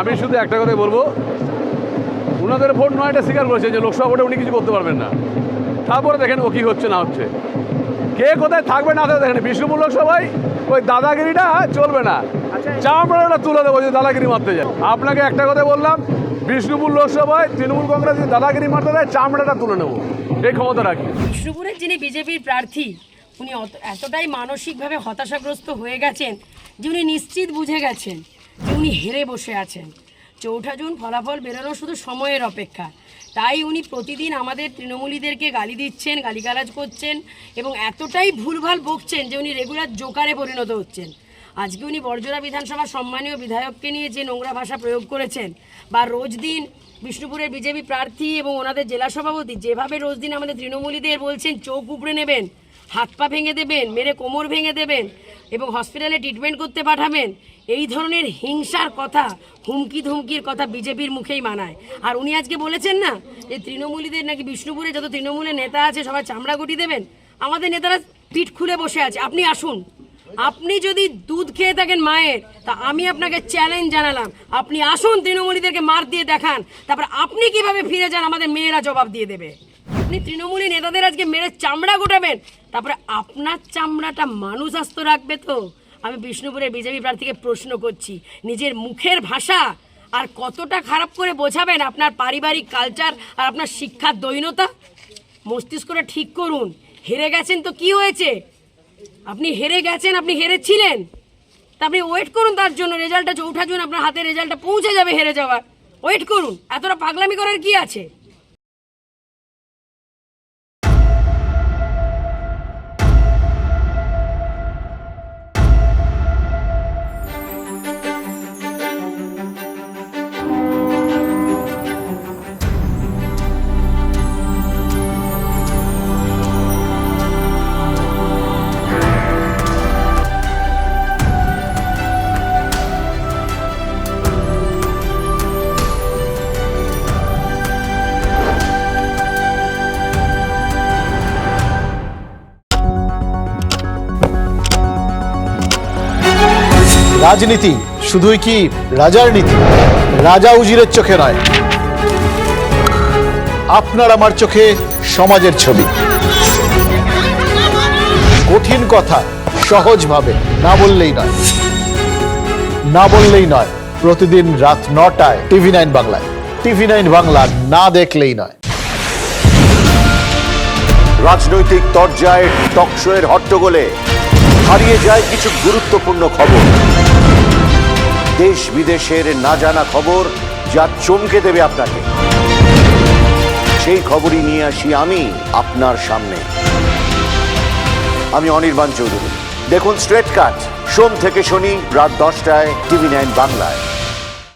আমি শুধু একটা কথাই বলব ওনাদের ভোট নয়টা স্বীকার করেছে যে লোকসভা ভোটে উনি কিছু করতে পারবেন না। তারপরে দেখেন ও কি হচ্ছে না হচ্ছে। কে কোথায় থাকবে না থাকবে দেখেন বিষ্ণুপুর লোকসভায় ওই দাদাগিরিটা চলবে না। চামড়াটা তুলে দেবো যে দাদাগিরি মারতে যায় আপনাকে একটা কথা বললাম বিষ্ণুপুর লোকসভায় তৃণমূল কংগ্রেস যদি দাদাগিরি মারতে দেয় চামড়াটা তুলে নেব। এই ক্ষমতা রাখি বিষ্ণুপুরের যিনি বিজেপির প্রার্থী উনি এতটাই মানসিকভাবে হতাশাগ্রস্ত হয়ে গেছেন যে উনি নিশ্চিত বুঝে গেছেন। যে উনি হেরে বসে আছেন। চৌঠা জুন ফলাফল বেরোনো শুধু সময়ের অপেক্ষা। তাই উনি প্রতিদিন আমাদের তৃণমূলীদেরকে গালি দিচ্ছেন, গালিগালাজ করছেন এবং এতটাই ভুলভাল বকছেন যে উনি রেগুলার জোকারে পরিণত হচ্ছেন। আজকে উনি বর্জরা বিধানসভা সম্মানীয় বিধায়ককে নিয়ে যে নোংরা ভাষা প্রয়োগ করেছেন বা রোজ দিন বিষ্ণুপুরের বিজেপি প্রার্থী এবং ওনাদের জেলা সভাপতি যেভাবে রোজ দিন আমাদের তৃণমূলীদের বলছেন, চোখ উপড়ে নেবেন, হাত পা ভেঙে দেবেন, মেরে কোমর ভেঙে দেবেন এবং হসপিটালে ট্রিটমেন্ট করতে পাঠাবেন, এই ধরনের হিংসার কথা হুমকি ধুমকির কথা বিজেপির মুখেই মানায়। আর উনি আজকে বলেছেন না যে তৃণমূলীদের নাকি বিষ্ণুপুরে যত তৃণমূলের নেতা আছে সবাই চামড়া গুটি দেবেন, আমাদের নেতারা পিঠ খুলে বসে আছে। আপনি আসুন। আপনি যদি দুধ খেয়ে থাকেন মায়ের, তা আমি আপনাকে চ্যালেঞ্জ জানালাম। আপনি আসুন তৃণমূলীদেরকে মার দিয়ে দেখান। তারপর আপনি কীভাবে ফিরে যান, আমাদের মেয়েরা জবাব দিয়ে দেবে। আপনি তৃণমূলী নেতাদের আজকে মেরে চামড়া গোটাবেন। তারপরে আপনার চামড়াটা মানুষ আস্ত রাখবে তো? আমি বিষ্ণুপুরের বিজেপি প্রার্থীকে প্রশ্ন করছি, নিজের মুখের ভাষা আর কতটা খারাপ করে বোঝাবেন আপনার পারিবারিক কালচার আর আপনার শিক্ষার দৈনতা? মস্তিষ্কটা ঠিক করুন। হেরে গেছেন তো কি হয়েছে? আপনি হেরে গেছেন, আপনি হেরেছিলেন। তা আপনি ওয়েট করুন তার জন্য রেজাল্টটা চৌঠা জুন আপনার হাতে রেজাল্টটা পৌঁছে যাবে হেরে যাওয়ার। ওয়েট করুন, এতটা পাগলামি করার কি আছে? রাজনীতি, শুধুই কি রাজার নীতি? রাজা উজিরের চোখে নয়। আপনার আমার চোখে সমাজের ছবি। কঠিন কথা, সহজভাবে, না বললেই নয়। না বললেই নয়, প্রতিদিন রাত নটায় টিভি নাইন বাংলায়। টিভি নাইন বাংলা না দেখলেই নয়। রাজনৈতিক তরজায় টকশোয়ের হট্টগোলে হারিয়ে যায় কিছু গুরুত্বপূর্ণ খবর। দেশ বিদেশের না জানা খবর যা চমকে দেবে আপনাকে। সেই খবরই নিয়ে আসি আমি আপনার সামনে। আমি অনির্বাণ চৌধুরী। দেখুন স্ট্রেট কাট। সোম থেকে শনি রাত দশটায় টিভি নাইন বাংলায়।